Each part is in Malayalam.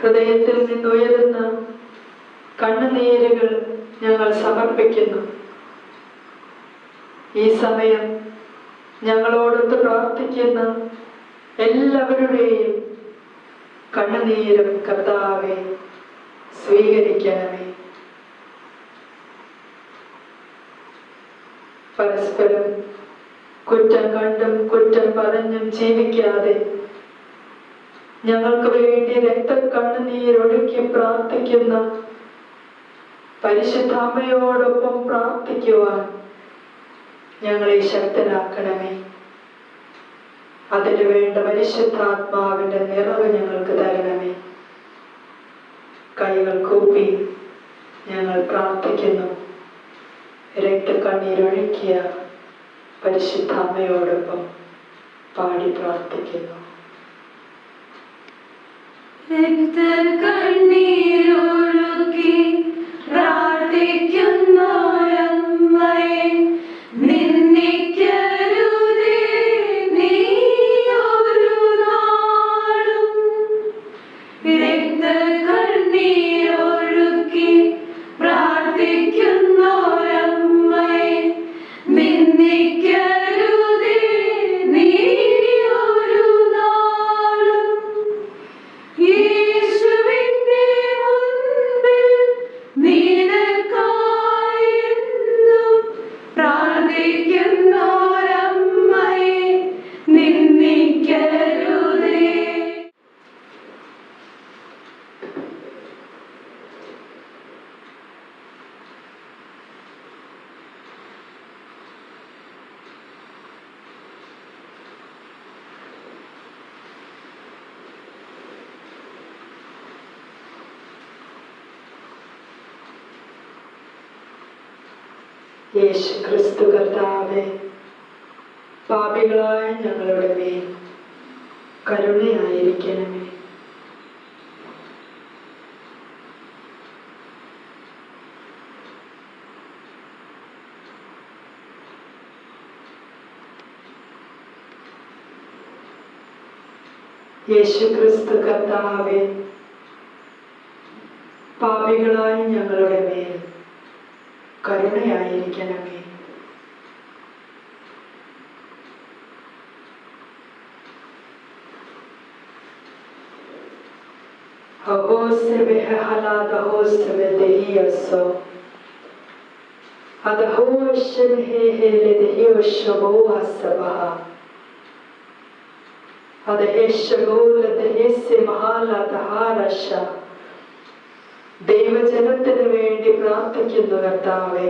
ഹൃദയത്തിൽ നിന്നുയരുന്ന കണ്ണുനീരുകൾ ഞങ്ങൾ സമർപ്പിക്കുന്നു. ഈ സമയം ഞങ്ങളോടൊത്ത് പ്രാർത്ഥിക്കുന്ന എല്ലാവരുടെയും കണ്ണുനീരും കർത്താവെ സ്വീകരിക്കണമേ. പരസ്പരം കുറ്റം കണ്ടും കുറ്റം പറഞ്ഞും ജീവിക്കാതെ ഞങ്ങൾക്ക് വേണ്ടി രക്തക്കണ്ണുനീരൊഴുക്കി പ്രാർത്ഥിക്കുന്ന പരിശുദ്ധ അമ്മയോടൊപ്പം പ്രാർത്ഥിക്കുവാൻ ഞങ്ങളെ ശക്തരാക്കണമേ. അതിനു വേണ്ട പരിശുദ്ധാത്മാവിന്റെ നിറവ് ഞങ്ങൾക്ക് തരണമേ. കൈകൾ കൂപ്പി ഞങ്ങൾ പ്രാർത്ഥിക്കുന്നു. രക്തക്കണ്ണീരൊഴുക്കിയ പരിശുദ്ധ അമ്മയോടൊപ്പം പാടി പ്രാർത്ഥിക്കുന്നു. एकतर कण्णीरोळुकी യേശു ക്രിസ്തു കർത്താവെ പാപികളായ ഞങ്ങളുടെ മേൽ കരുണയായിരിക്കണമേ. യേശു ക്രിസ്തു കർത്താവെ പാപികളായ ഞങ്ങളുടെ മേൽ കരുണയായിരിക്കണമേ അഹോസ്യ ബഹലാദഹോസ്യ ദഹിയസോ അദഹോശ്യ ബഹേഹേലെ ദഹിയോശബോഹസബഹ അദഹേശഗോല ദഹേസ്യ മഹാലതഹാരശ ദൈവജനത്തിന് വേണ്ടി പ്രാർത്ഥിക്കുന്നു കർത്താവെ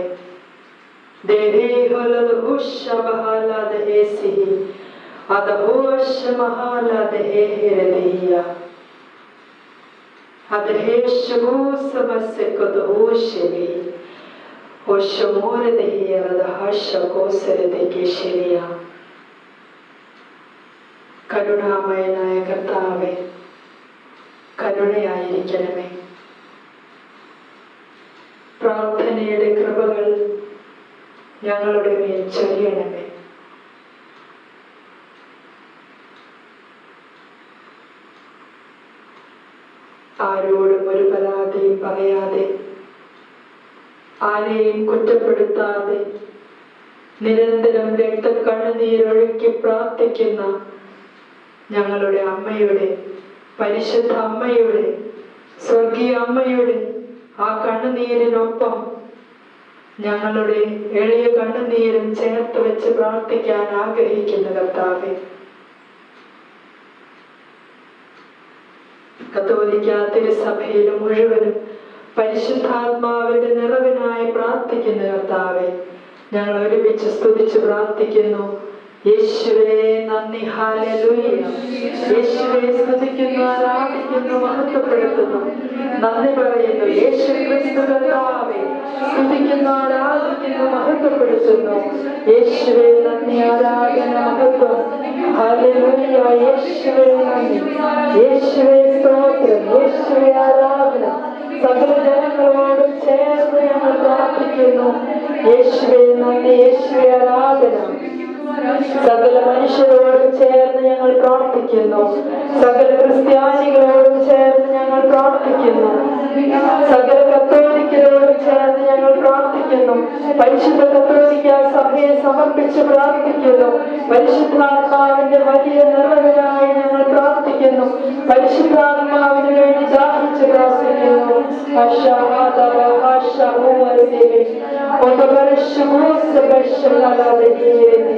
കരുണാമയനായ കർത്താവെ കരുണയായിരിക്കണമേ പ്രാർത്ഥനയുടെ കൃപകൾ ഞങ്ങളുടെ മേൽ ചൊരിയണമേ ആരോടും ഒരു പരാതിയും പറയാതെ ആരെയും കുറ്റപ്പെടുത്താതെ നിരന്തരം രക്തക്കണ്ണുനീരൊഴുക്കി പ്രാർത്ഥിക്കുന്ന ഞങ്ങളുടെ അമ്മയുടെ പരിശുദ്ധ അമ്മയുടെ സ്വർഗീയ അമ്മയുടെ ആ കണ്ണുനീരിനൊപ്പം ഞങ്ങളുടെ എളിയ കണ്ണുനീരും ചേർത്ത് വെച്ച് പ്രാർത്ഥിക്കാൻ ആഗ്രഹിക്കുന്ന കർത്താവെ കത്തോലിക്ക സഭയിലും മുഴുവനും പരിശുദ്ധാത്മാവിന്റെ നിറവിനായി പ്രാർത്ഥിക്കുന്ന കർത്താവെ ഞങ്ങൾ ഒരുമിച്ച് സ്തുതിച്ച് പ്രാർത്ഥിക്കുന്നു. യേശുവേ നന്ദി. ഹാലലൂയ യേശുവേ സ്തുതിക്കുന്നു ആരാധിക്കുന്നു മഹത്വപ്പെടുത്തുന്നു. നന്ദി പറയുന്നു. യേശു ക്രിസ്തു കർത്താവേ സ്തുതിക്കുന്നു ആരാധിക്കുന്നു മഹത്വപ്പെടുത്തുന്നു. യേശുവേ നന്ദി ആരാധന ഹല്ലേലൂയ യേശുവേ നന്ദി. യേശുവേ സ്തോത്രം. യേശുവേ ആരാധന. സകല ജനങ്ങളോടും ചേർന്ന് ഞങ്ങൾ പ്രാർത്ഥിക്കുന്നു. യേശുവേ നന്ദി യേശുവേ സകല മനുഷ്യരോടും ചേർന്ന് ഞങ്ങൾ പ്രാർത്ഥിക്കുന്നു. സകല ക്രിസ്ത്യാനികളോടും ചേർന്ന് ഞങ്ങൾ പ്രാർത്ഥിക്കുന്നു. സകല കത്തോലിക്കരോടും ചേർന്ന് ഞങ്ങൾ പ്രാർത്ഥിക്കുന്നു. പരിശുദ്ധ കത്തോലിക്ക സഭയെ സമർപ്പിച്ച് പ്രാർത്ഥിക്കുന്നു. പരിശുദ്ധാത്മാവിന്റെ വലിയ നിറവിനായി ഞങ്ങൾ പ്രാർത്ഥിക്കുന്നു. പരിശുദ്ധാത്മാവിന് വേണ്ടി ദാഹിച്ച് പ്രാർത്ഥിക്കുന്നു. അശാദവ അശഹുവസിബി ഒതപരിശുമോസ ബശലാലബിയേനി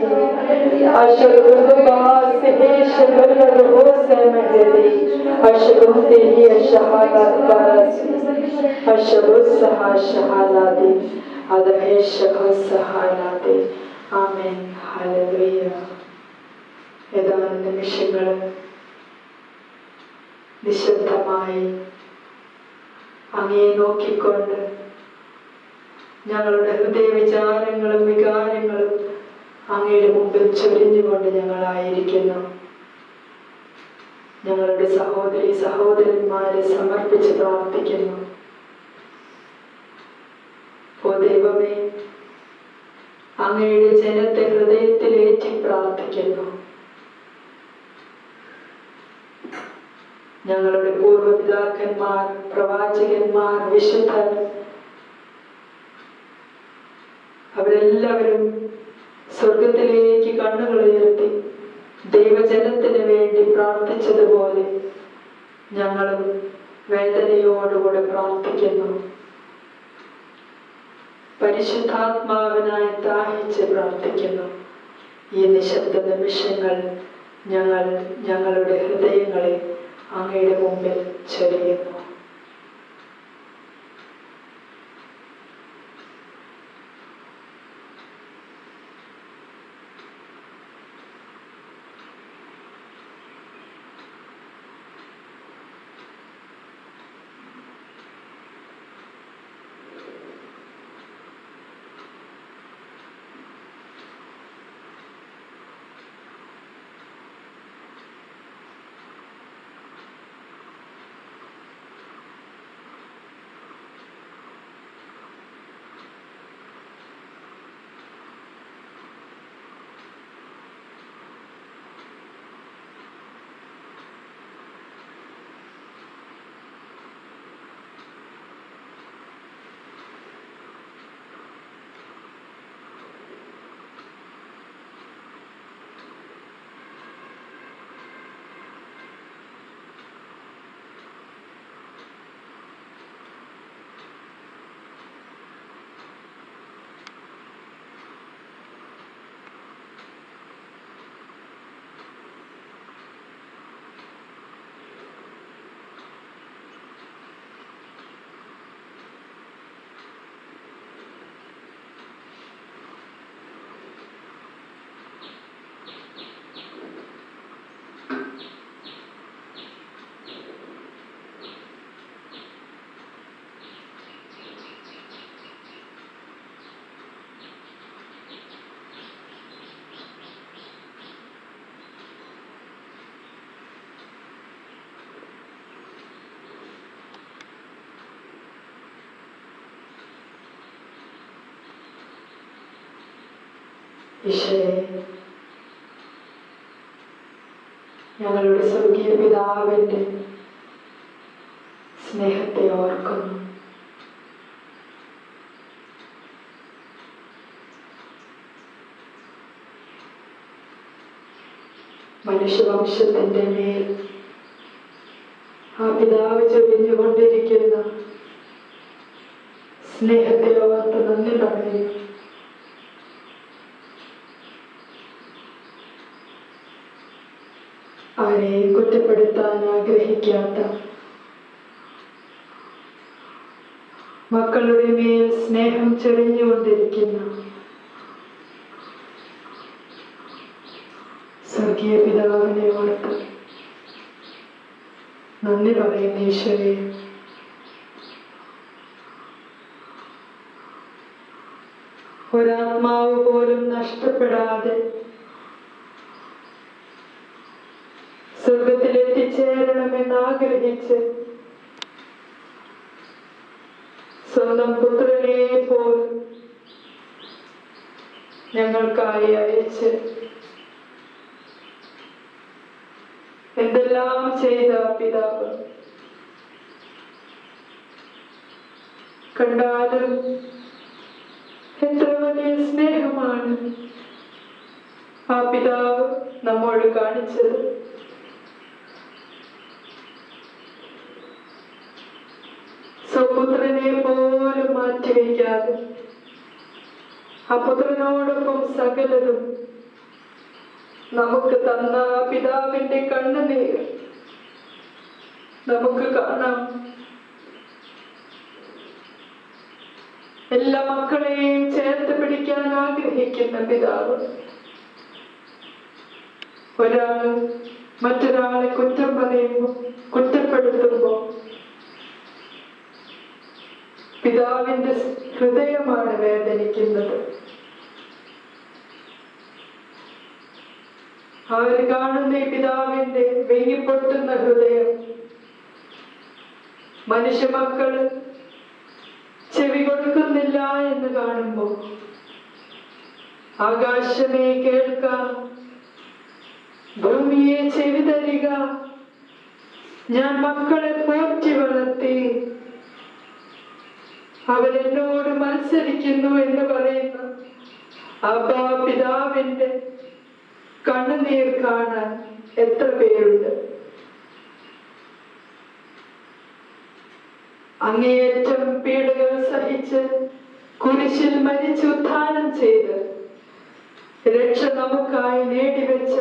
അശഹുദ ബാസിഹേഷ ബല്ലദ ഹോസമഹദി അശഹുദിഹി അശഹാദത് ബാസി അശഹുസഹ അശഹാദി അദഹേഷഹുസഹാദി ആമേൻ ഹല്ലേലൂയ ഏതാനും നിമിഷങ്ങൾ നിശബ്ദമായി അങ്ങയെ നോക്കിക്കൊണ്ട് ഞങ്ങളുടെ ഹൃദയ വിചാരങ്ങളും വികാരങ്ങളും അങ്ങയുടെ മുമ്പിൽ ചൊരിഞ്ഞുകൊണ്ട് ഞങ്ങളായിരിക്കുന്നു. ഞങ്ങളുടെ സഹോദരി സഹോദരന്മാരെ സമർപ്പിച്ച് പ്രാർത്ഥിക്കുന്നു. ഓ ദൈവമേ അങ്ങയുടെ ജനത്തെ ഹൃദയത്തിലേറ്റി പ്രാർത്ഥിക്കുന്നു. ഞങ്ങളുടെ പൂർവപിതാക്കന്മാർ പ്രവാചകന്മാർ വിശുദ്ധർ അവരെല്ലാവരും സ്വർഗത്തിലേക്ക് കണ്ണുകൾ ഉയർത്തി ദൈവജനത്തിന് വേണ്ടി പ്രാർത്ഥിച്ചതുപോലെ ഞങ്ങളും വേദനയോടുകൂടെ പ്രാർത്ഥിക്കുന്നു. പരിശുദ്ധാത്മാവിനായി ദാഹിച്ച് പ്രാർത്ഥിക്കുന്നു. ഈ നിശബ്ദ നിമിഷങ്ങൾ ഞങ്ങൾ ഞങ്ങളുടെ ഹൃദയങ്ങളെ അങ്ങയുടെ മുമ്പിൽ ചൊരിയുന്നു. ഈശോയെ ഞങ്ങളുടെ സ്വർഗീയ പിതാവിന്റെ സ്നേഹത്തെ ഓർക്കുന്നു. മനുഷ്യവംശത്തിന്റെ മേൽ ആ പിതാവ് ചൊരിഞ്ഞുകൊണ്ടിരിക്കുന്ന സ്നേഹത്തെ ഓർത്ത് നന്ദി പറയുന്നു ആരെയും കുറ്റപ്പെടുത്താൻ ആഗ്രഹിക്കാത്ത. മക്കളുടെ മേൽ സ്നേഹം ചെറിഞ്ഞുകൊണ്ടിരിക്കുന്ന സ്വർഗീയ പിതാവിനെ ഓർത്ത് നന്ദി പറയുന്ന ഈശ്വരെ ഒരാത്മാവ് പോലും നഷ്ടപ്പെടാതെ സ്വർഗത്തിൽ എത്തിച്ചേരണമെന്ന് ആഗ്രഹിച്ച് സ്വന്തം പുത്രനെ പോൽ ഞങ്ങൾക്കായി അയച്ച് എന്തെല്ലാം ചെയ്ത പിതാവ്? കണ്ടാലും എത്ര വലിയ സ്നേഹമാണ് ആ പിതാവ് നമ്മോട് കാണിച്ചത് സ്വപുത്രനെ പോലും മാറ്റിവെക്കാതെ ആ പുത്രനോടൊപ്പം സകലതും നമുക്ക് തന്ന പിതാവിന്റെ കണ്ണുനീർ നമുക്ക് കാണാം. എല്ലാ മക്കളെയും ചേർത്ത് പിടിക്കാൻ ആഗ്രഹിക്കുന്ന പിതാവ്. ഒരാൾ മറ്റൊരാളെ കുറ്റം പറയുമ്പോൾ കുറ്റപ്പെടുത്തുമ്പോൾ പിതാവിന്റെ ഹൃദയമാണ് വേദനിക്കുന്നത്. അവർ കാണുന്ന പിതാവിന്റെ വെങ്ങിപ്പൊട്ടുന്ന ഹൃദയം മനുഷ്യ മക്കൾ ചെവി കൊടുക്കുന്നില്ല എന്ന് കാണുമ്പോ ആകാശമേ കേൾക്കാം ഭൂമിയെ ചെവി തരിക ഞാൻ മക്കളെ പോറ്റി വളർത്തി അവരെന്നോട് മത്സരിക്കുന്നു എന്ന് പറയുന്ന അപ്പാ പിതാവിന്റെ കണ്ണുനീർ കാണാൻ എത്ര പേരുണ്ട്? അങ്ങേയറ്റം പീഡകൾ സഹിച്ച് കുരിശിൽ മരിച്ചു ഉത്ഥാനം ചെയ്ത് രക്ഷ നമുക്കായി നേടിവെച്ച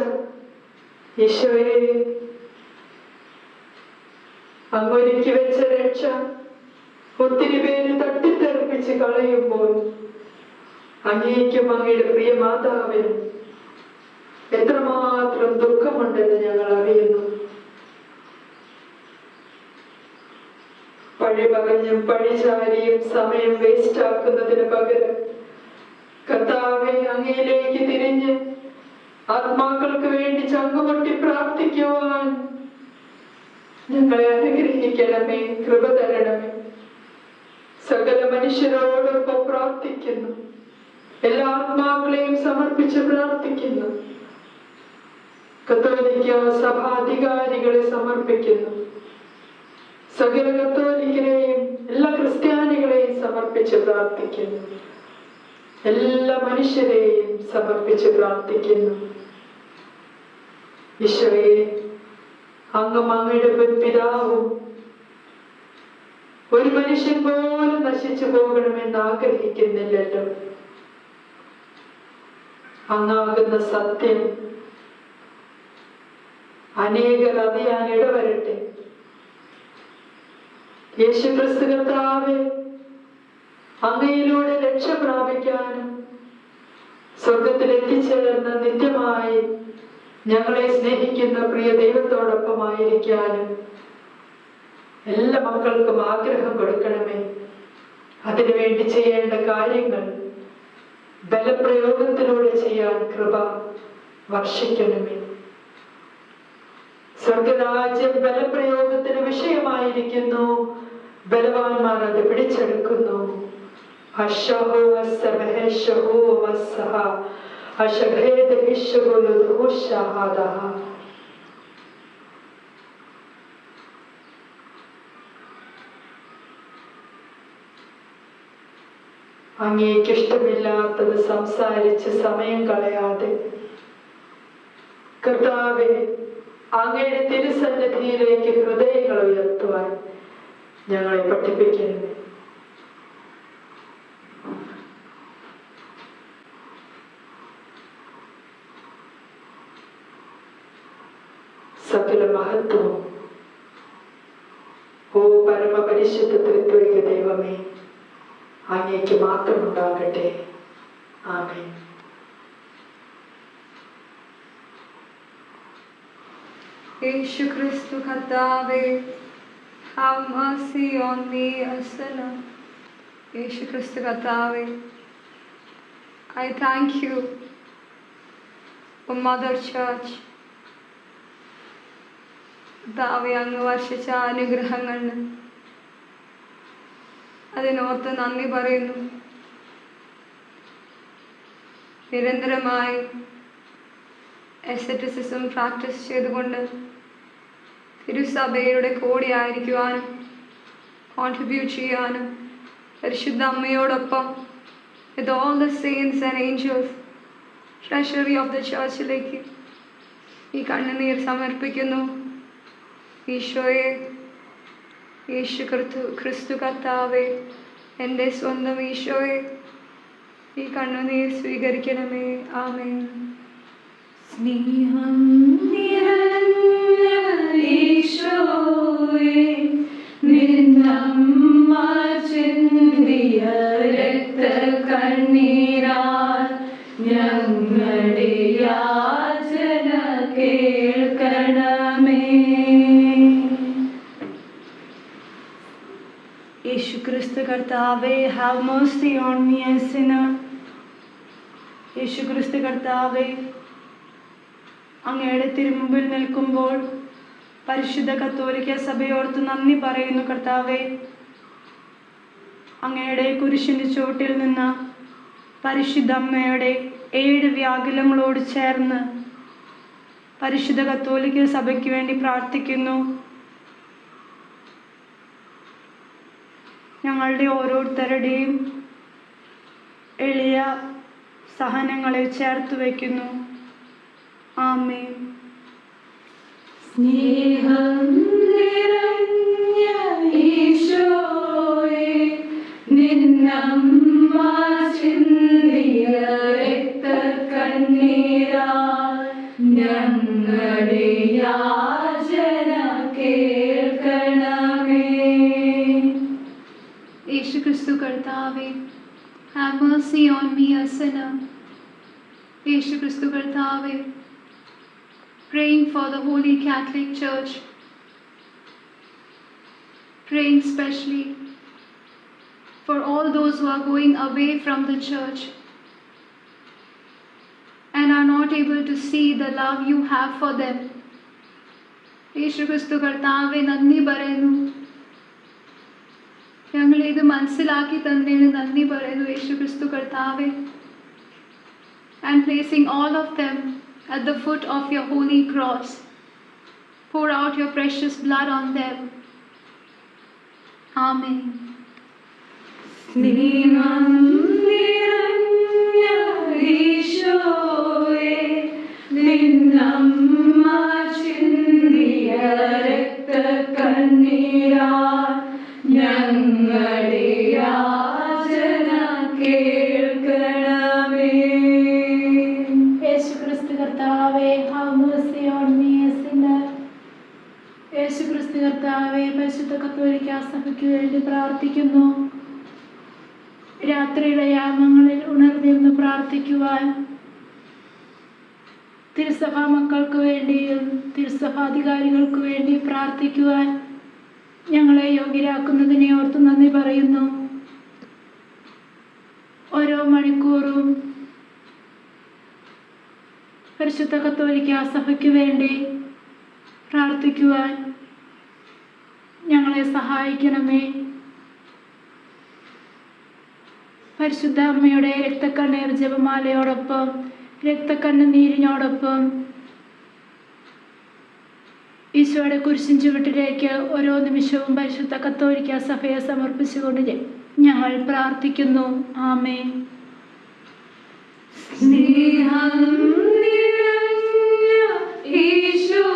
ഈശോയെ അങ്ങൊരുക്കി വെച്ച രക്ഷ ഒത്തിരി പേര് തട്ടിത്തെറിപ്പിച്ച് കളയുമ്പോൾ അങ്ങേക്കും അങ്ങയുടെ പ്രിയ മാതാവിന് എത്രമാത്രം ദുഃഖമുണ്ടെന്ന് ഞങ്ങൾ അറിയുന്നു. പഴി പകഞ്ഞും പഴിചാരിയും സമയം വേസ്റ്റ് ആക്കുന്നതിന് പകരം കർത്താവെ അങ്ങയിലേക്ക് തിരിഞ്ഞ് ആത്മാക്കൾക്ക് വേണ്ടി ചങ്കുമുട്ടി പ്രാർത്ഥിക്കുവാൻ ഞങ്ങളെ അനുഗ്രഹിക്കണമേ കൃപ തരണമേ. സകല മനുഷ്യരോടൊപ്പം പ്രാർത്ഥിക്കുന്നു. എല്ലാ ആത്മാക്കളെയും സമർപ്പിച്ച് പ്രാർത്ഥിക്കുന്നു. കത്തോലിക്ക സഭാധികാരികളെ സമർപ്പിക്കുന്നു. സകല കത്തോലിക്കരെയും എല്ലാ ക്രിസ്ത്യാനികളെയും സമർപ്പിച്ച് പ്രാർത്ഥിക്കുന്നു. എല്ലാ മനുഷ്യരെയും സമർപ്പിച്ച് പ്രാർത്ഥിക്കുന്നു. ഈശോയെ അങ്ങമാങ്ങയുടെ പിതാവും ഒരു മനുഷ്യൻ പോലും നശിച്ചു പോകണമെന്ന് ആഗ്രഹിക്കുന്നില്ലല്ലോ. അങ്ങാകുന്ന സത്യം അനേകർ അറിയാൻ ഇടവരട്ടെ. യേശുക്രിസ്തു കർത്താവെ അങ്ങയിലൂടെ രക്ഷ പ്രാപിക്കാനും സ്വർഗത്തിൽ എത്തിച്ചേർന്ന് നിത്യമായി ഞങ്ങളെ സ്നേഹിക്കുന്ന പ്രിയ ദൈവത്തോടൊപ്പമായിരിക്കാനും എല്ലാ മക്കൾക്കും ആഗ്രഹം കൊടുക്കണമേ. അതിനുവേണ്ടി ചെയ്യേണ്ട കാര്യങ്ങൾ ബലപ്രയോഗത്തിലൂടെ ചെയ്യാൻ കൃപ വർഷിക്കണമേ. സ്വർഗരാജ്യം ബലപ്രയോഗത്തിന് വിഷയമായിരിക്കുന്നു. ബലവാന്മാർ അത് പിടിച്ചെടുക്കുന്നു. അശഹോ അസമഹേശഹോ അങ്ങേക്ക് ഇഷ്ടമില്ലാത്തത് സംസാരിച്ച് സമയം കളയാതെ. കർത്താവെ അങ്ങയുടെ തിരുസന്നിധിയിലേക്ക് ഹൃദയങ്ങൾ ഉയർത്തുവാൻ ഞങ്ങളെ പഠിപ്പിക്കുന്നു സകല മഹത്വവും ഓ പരമപരിശുദ്ധ ത്രിത്വിക ദൈവമേ അങ്ങേക്ക് മാത്രം ഉണ്ടാകട്ടെ ആമേൻ യേശു ക്രിസ്തു കർത്താവേ യേശു ക്രിസ്തു കർത്താവേ I thank you mother church. കർത്താവെ അങ്ങ് വർഷിച്ച അനുഗ്രഹങ്ങളിൽ അതിനോർത്ത് നന്ദി പറയുന്നു. നിരന്തരമായി എസറ്റിസിസം പ്രാക്ടീസ് ചെയ്തുകൊണ്ട് തിരുസഭയുടെ കോടിയായിരിക്കുവാനും കോൺട്രിബ്യൂട്ട് ചെയ്യാനും പരിശുദ്ധ അമ്മയോടൊപ്പം with all the saints and angels treasury of the ചേർച്ചിലേക്ക് ഈ കണ്ണുനീർ സമർപ്പിക്കുന്നു. ഈശോയെ യേശു ക്രിസ്തു ക്രിസ്തു കർത്താവെ എന്റെ സ്വന്തം ഈശോയെ ഈ കണ്ണുനീർ സ്വീകരിക്കണമേ. ആമേ സ്നേഹം ഈശോയേ, നിന്നമ്മ ചിന്തിയ രക്തക്കണ്ണീരാൽ കർത്താവേ have mercy on me a sinner. Yeshu Kristu കർത്താവേ അങ്ങയുടെ തിരുമുമ്പിൽ നിൽക്കുമ്പോൾ പരിശുദ്ധ കത്തോലിക്ക സഭയോർത്ത് നന്ദി പറയുന്നു കർത്താവേ. അങ്ങയുടെ കുരിശിന്റെ ചുവട്ടിൽ നിന്ന് പരിശുദ്ധ അമ്മയുടെ ഏഴ് വ്യാകുലങ്ങളോട് ചേർന്ന് പരിശുദ്ധ കത്തോലിക്ക സഭയ്ക്ക് വേണ്ടി പ്രാർത്ഥിക്കുന്നു. ഞങ്ങളുടെ ഓരോരുത്തരുടെയും എളിയ സഹനങ്ങളെ ചേർത്ത് വയ്ക്കുന്നു. ആമേ സ്നേഹം നിറഞ്ഞ for the Holy Catholic Church praying specially for all those who are going away from the church and are not able to see the love you have for them യേശു ക്രിസ്തു കർത്താവെ നന്ദി പറയുന്നു ഞങ്ങളെ ഇത് മനസ്സിലാക്കി തന്നതിന് നന്ദി പറയുന്നു യേശു ക്രിസ്തു കർത്താവെ and placing all of them At the foot of your holy cross pour out your precious blood on them. Amen. സ്നേഹം നിറഞ്ഞ ഈശോയെ നിന്നമ്മ കത്തോലിക്ക സഭയ്ക്ക് വേണ്ടി പ്രാർത്ഥിക്കുന്നു. രാത്രിയുടെ യാമങ്ങളിൽ ഉണർന്നിരുന്ന് പ്രാർത്ഥിക്കുവാൻ തിരുസഭാ മക്കൾക്ക് വേണ്ടിയും തിരുസഭാധികാരികൾക്ക് വേണ്ടി പ്രാർത്ഥിക്കുവാൻ ഞങ്ങളെ യോഗ്യരാക്കുന്നതിനെ ഓർത്ത് നന്ദി പറയുന്നു. ഓരോ മണിക്കൂറും പരിശുദ്ധ കത്തോലിക്ക സഭയ്ക്ക് വേണ്ടി പ്രാർത്ഥിക്കുവാൻ സഹായിക്കണമേ. പരിശുദ്ധ അമ്മയുടെ രക്തക്കണ്ണീർ ജപമാലയോടൊപ്പം രക്തക്കണ്ണ് നീരിനോടൊപ്പം ഈശോയുടെ കുരിശിൻ ചുവട്ടിലേക്ക് ഓരോ നിമിഷവും പരിശുദ്ധ കത്തോലിക്ക സഭയെ സമർപ്പിച്ചുകൊണ്ട് ഞങ്ങൾ പ്രാർത്ഥിക്കുന്നു. ആമേ സ്നേഹം ഈശോ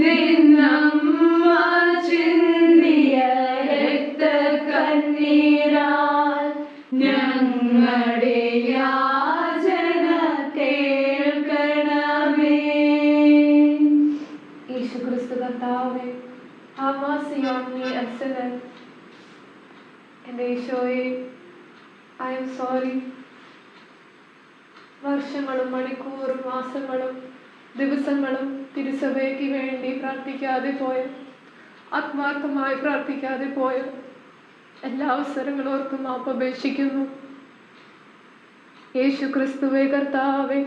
നിന്നമ്മ mercy on me a sinner എന്റെ ഈശോയെ ഐ എം സോറി വർഷങ്ങളും മണിക്കൂറും മാസങ്ങളും ദിവസങ്ങളും തിരുസഭയ്ക്ക് വേണ്ടി പ്രാർത്ഥിക്കാതെ പോയ ആത്മാർത്ഥമായി പ്രാർത്ഥിക്കാതെ പോയ എല്ലാ അവസരങ്ങളും ഓർത്ത് മാപ്പ് അപേക്ഷിക്കുന്നു. യേശു ക്രിസ്തുവേ കർത്താവേ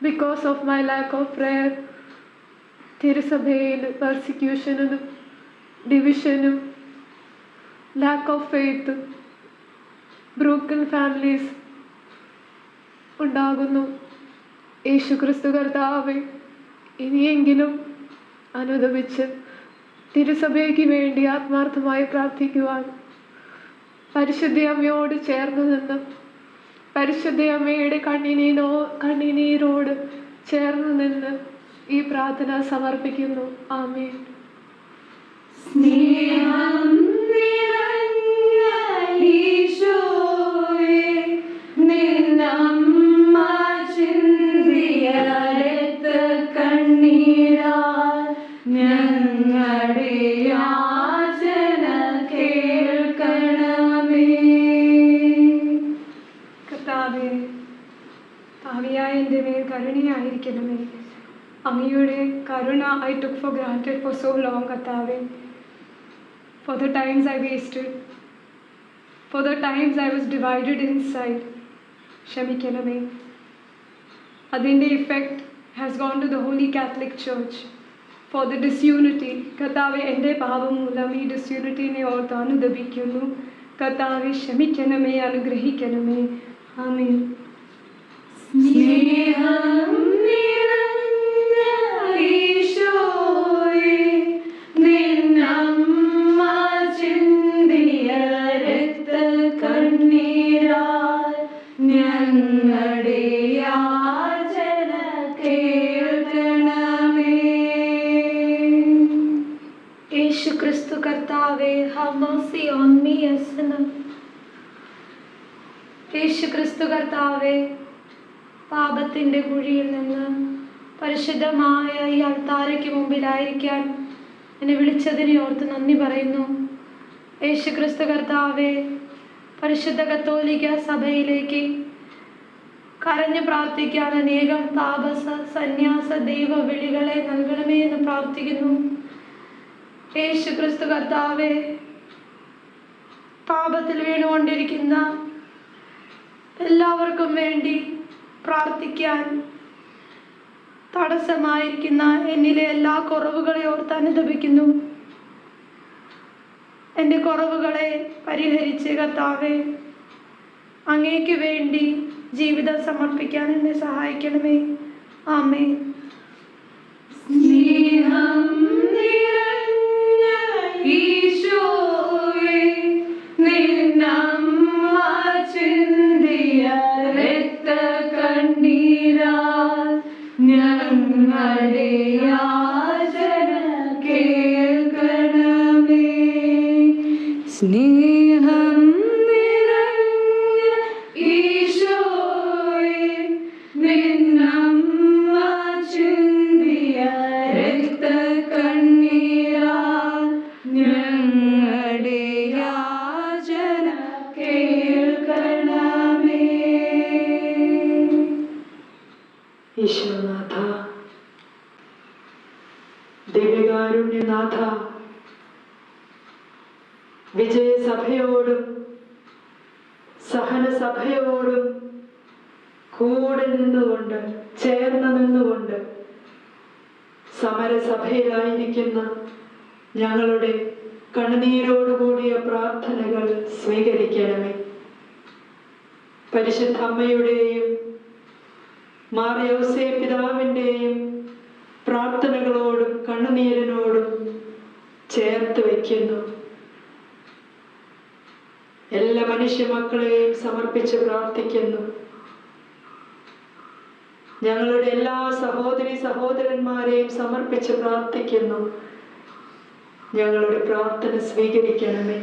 because of my lack of prayer തിരുസഭയിൽ പെർസിക്യൂഷനും ഡിവിഷനും lack of faith broken families ഉണ്ടാകുന്നു. യേശു ക്രിസ്തു കർത്താവെ ഇനിയെങ്കിലും അനുദപിച്ച് തിരുസഭയ്ക്ക് വേണ്ടി ആത്മാർത്ഥമായി പ്രാർത്ഥിക്കുവാൻ പരിശുദ്ധ അമ്മയോട് ചേർന്ന് നിന്ന് പരിശുദ്ധ അമ്മയുടെ കണ്ണിനീനോ കണ്ണിനീരോട് ചേർന്ന് നിന്ന് ഈ പ്രാർത്ഥന സമർപ്പിക്കുന്നു. ആമേൻ. സ്നേഹം നിന്നമ്മ ചിന്തിയ കണ്ണീരാൽ ഞങ്ങളുടെ യാചന കേൾക്കണമേ. കർത്താവേ ഭാവിയായ എന്റെ മേൽ കരുണയായിരിക്കണമേ. അങ്ങയുടെ കരുണ I took for granted for so long കത്താവേ for the times I waste for the times I was divided inside ക്ഷമിക്കണമേ. അതിന്റെ effect has gone to the holy catholic church for the disunity കത്താവെ എന്റെ പാപം മൂലം ഈ ഡിസ്യൂണിറ്റിനെ ഓർത്ത് അനുദപിക്കുന്നു കർത്താവെ ക്ഷമിക്കണമേ അനുഗ്രഹിക്കണമേ. ആമേ സ്നേഹം ക്രിസ്തു കർത്താവെ പാപത്തിന്റെ കുഴിയിൽ നിന്ന് പരിശുദ്ധമായ ഈ അൾത്താരയ്ക്ക് മുമ്പിലായിരിക്കാൻ എന്നെ വിളിച്ചതിനെ ഓർത്ത് നന്ദി പറയുന്നു. യേശു ക്രിസ്തു കർത്താവെ പരിശുദ്ധ കത്തോലിക്ക സഭയിലേക്ക് കരഞ്ഞു പ്രാർത്ഥിക്കാൻ അനേകം താപസ സന്യാസ ദൈവ വിളികളെ നൽകണമേ എന്ന് പ്രാർത്ഥിക്കുന്നു. യേശു ക്രിസ്തു കർത്താവെ പാപത്തിൽ വീണുകൊണ്ടിരിക്കുന്ന എല്ലാവർക്കും വേണ്ടി പ്രാർത്ഥിക്കാൻ തടസ്സമായിരിക്കുന്ന എന്നിലെ എല്ലാ കുറവുകളെ ഓർത്ത് അനുദപിക്കുന്നു. എന്റെ കുറവുകളെ പരിഹരിച്ച് കർത്താവെ അങ്ങേക്ക് വേണ്ടി ജീവിതം സമർപ്പിക്കാൻ എന്നെ സഹായിക്കണമേ. ആമേ സ്നേഹം നിറഞ്ഞ സ്നേഹം അമ്മയുടെയും മാറിയോസേ പിതാവിന്റെയും പ്രാർത്ഥനകളോടും കണ്ണുനീരനോടും ചേർത്ത് വയ്ക്കുന്നു. എല്ലാ മനുഷ്യ മക്കളെയും സമർപ്പിച്ച് പ്രാർത്ഥിക്കുന്നു. ഞങ്ങളുടെ എല്ലാ സഹോദരി സഹോദരന്മാരെയും സമർപ്പിച്ച് പ്രാർത്ഥിക്കുന്നു. ഞങ്ങളുടെ പ്രാർത്ഥന സ്വീകരിക്കണമേ.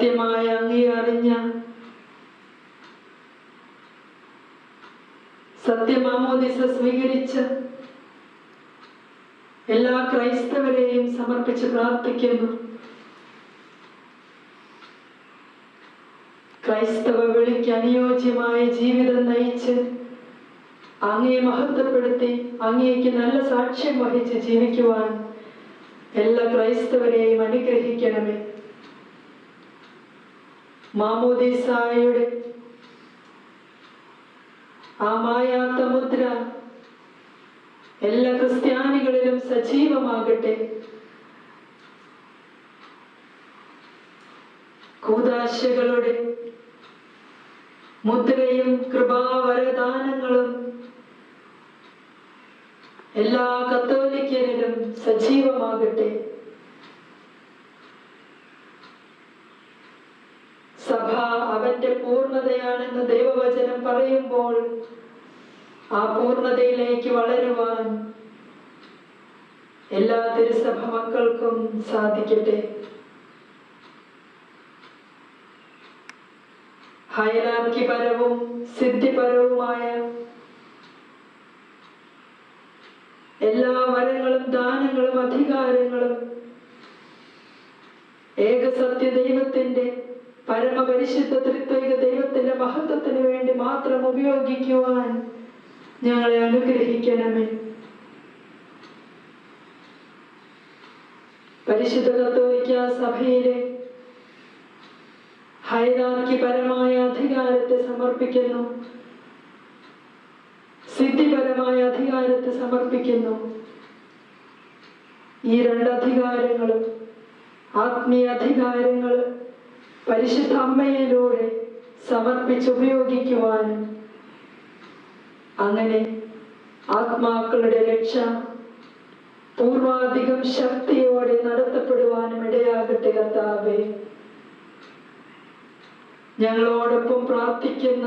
സത്യമായ അങ്ങേ അറിഞ്ഞ സത്യമാമോദിസ സ്വീകരിച്ച എല്ലാ ക്രൈസ്തവരെയും സമർപ്പിച്ച് പ്രാർത്ഥിക്കുന്നു. ക്രൈസ്തവ വിളിക്ക് അനുയോജ്യമായ ജീവിതം നയിച്ച് അങ്ങയെ മഹത്വപ്പെടുത്തി അങ്ങേക്ക് നല്ല സാക്ഷ്യം വഹിച്ച് ജീവിക്കുവാൻ എല്ലാ ക്രൈസ്തവരെയും അനുഗ്രഹിക്കണമേ. മാമോദീസായുടെ ആ മായാത്ത മുദ്ര എല്ലാ ക്രിസ്ത്യാനികളിലും സജീവമാകട്ടെ. കൂതാശകളുടെ മുദ്രയും കൃപാവരദാനങ്ങളും എല്ലാ കത്തോലിക്കരിലും സജീവമാകട്ടെ. സഭ അവന്റെ പൂർണതയാണെന്ന് ദൈവവചനം പറയുമ്പോൾ ആ പൂർണതയിലേക്ക് വളരുവാൻ എല്ലാ തിരുസഭ മക്കൾക്കും സാധിക്കട്ടെ. ഹൈറാർക്കിപരവും സിദ്ധിപരവുമായ എല്ലാ വരങ്ങളും ദാനങ്ങളും അധികാരങ്ങളും ഏകസത്യ ദൈവത്തിന്റെ പരമപരിശുദ്ധ ത്രിത്വൈക ദൈവത്തിന്റെ മഹത്വത്തിന് വേണ്ടി മാത്രം ഉപയോഗിക്കുവാൻ ഞങ്ങളെ അനുഗ്രഹിക്കണമേ. പരിശുദ്ധ കത്തോലിക്ക സഭയിലെ ഹൈറാർക്കിപരമായ അധികാരത്തെ സമർപ്പിക്കുന്നു. സിദ്ധിപരമായ അധികാരത്തെ സമർപ്പിക്കുന്നു. ഈ രണ്ട് അധികാരങ്ങളും ആത്മീയ അധികാരങ്ങൾ പരിശുദ്ധ അമ്മയിലൂടെ ഉപയോഗിക്കുവാൻ അങ്ങനെ ആത്മാക്കളുടെ രക്ഷ പൂർവാധികം ശക്തിയോടെ നടത്തപ്പെടുവാനും ഇടയാകട്ടെ കർത്താവേ. ഞങ്ങളോടൊപ്പം പ്രാർത്ഥിക്കുന്ന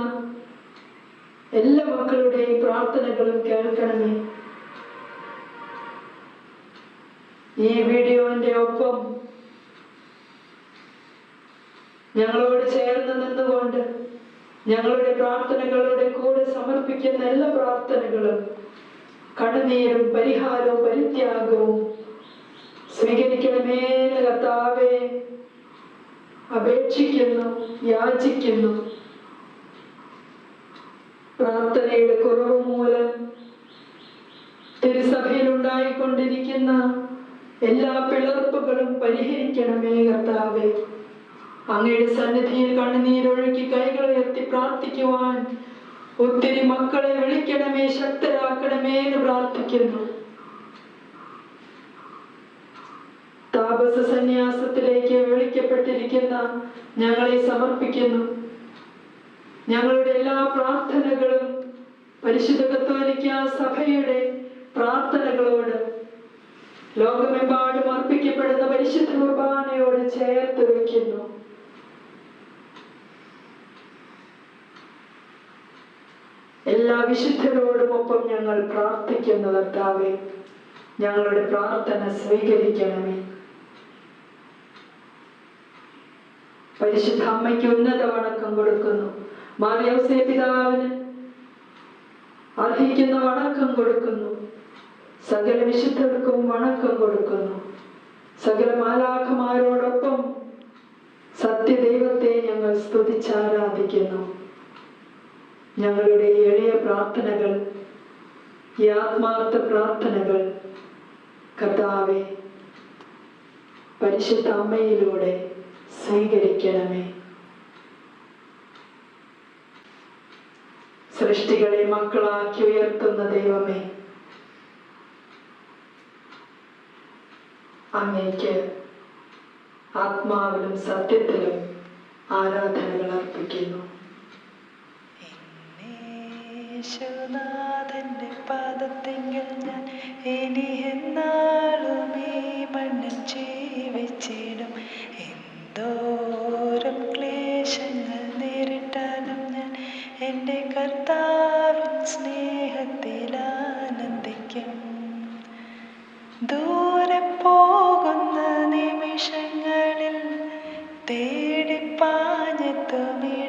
എല്ലാ മക്കളുടെയും പ്രാർത്ഥനകളും കേൾക്കണമേ. ഈ വീഡിയോന്റെ ഒപ്പം ഞങ്ങളോട് ചേർന്ന് നിന്നുകൊണ്ട് ഞങ്ങളുടെ പ്രാർത്ഥനകളുടെ കൂടെ സമർപ്പിക്കുന്ന എല്ലാ പ്രാർത്ഥനകളും കണ്ണുനീരും പരിഹാരവും പരിത്യാഗവും സ്വീകരിക്കണമേ എന്ന് അപേക്ഷിക്കുന്നു യാചിക്കുന്നു. പ്രാർത്ഥനയുടെ കുറവ് മൂലം തിരുസഭയിൽ ഉണ്ടായിക്കൊണ്ടിരിക്കുന്ന എല്ലാ പിളർപ്പുകളും പരിഹരിക്കണമേ കർത്താവേ. അങ്ങയുടെ സന്നിധിയിൽ കണ്ണുനീരൊഴുക്കി കൈകൾ ഉയർത്തി പ്രാർത്ഥിക്കുവാൻ. ഒത്തിരി മക്കളെ വിളിക്കണമേ ശക്തരാക്കണമേ എന്ന് പ്രാർത്ഥിക്കുന്നു. താപസ സന്യാസത്തിലേക്ക് വിളിക്കപ്പെട്ടിരിക്കുന്ന ഞങ്ങളെ സമർപ്പിക്കുന്നു. ഞങ്ങളുടെ എല്ലാ പ്രാർത്ഥനകളും പരിശുദ്ധ കത്തോലിക്ക സഭയുടെ പ്രാർത്ഥനകളോട് ലോകമെമ്പാടും അർപ്പിക്കപ്പെടുന്ന പരിശുദ്ധ കുർബാനയോട് ചേർത്ത് വയ്ക്കുന്നു എല്ലാ വിശുദ്ധരോടുമൊപ്പം ഞങ്ങൾ പ്രാർത്ഥിക്കുന്നു കർത്താവെ. ഞങ്ങളുടെ പ്രാർത്ഥന സ്വീകരിക്കണമേ. പരിശുദ്ധ അമ്മയ്ക്ക് ഉന്നത വണക്കം കൊടുക്കുന്നു. മാറിയവസേ പിതാവിന് അർഹിക്കുന്ന വണക്കം കൊടുക്കുന്നു. സകല വിശുദ്ധർക്കും വണക്കം കൊടുക്കുന്നു. സകല മാലാഖമാരോടൊപ്പം സത്യദൈവത്തെ ഞങ്ങൾ സ്തുതിച്ചാരാധിക്കുന്നു ഞങ്ങളുടെ എളിയ പ്രാർത്ഥനകൾ ഈ ആത്മാർത്ഥ പ്രാർത്ഥനകൾ കർത്താവെ പരിശുദ്ധ അമ്മയിലൂടെ സ്വീകരിക്കണമേ. സൃഷ്ടികളെ മക്കളാക്കി ഉയർത്തുന്ന ദൈവമേ അങ്ങേക്ക് ആത്മാവിലും സത്യത്തിലും ആരാധനകൾ അർപ്പിക്കുന്നു. യേശുനാഥന്റെ പാദത്തെങ്കിൽ ഞാൻ ഇനി എന്നാളും ഈ മണ്ണിൽ ജീവിച്ചിടും. എന്തോരം ക്ലേശങ്ങൾ നേരിട്ടാലും ഞാൻ എന്റെ കർത്താവിൻ സ്നേഹത്തിൽ ആനന്ദിക്കും. ദൂരെ പോകുന്ന നിമിഷങ്ങളിൽ തേടിപ്പാഞ്ഞെത്തുമേ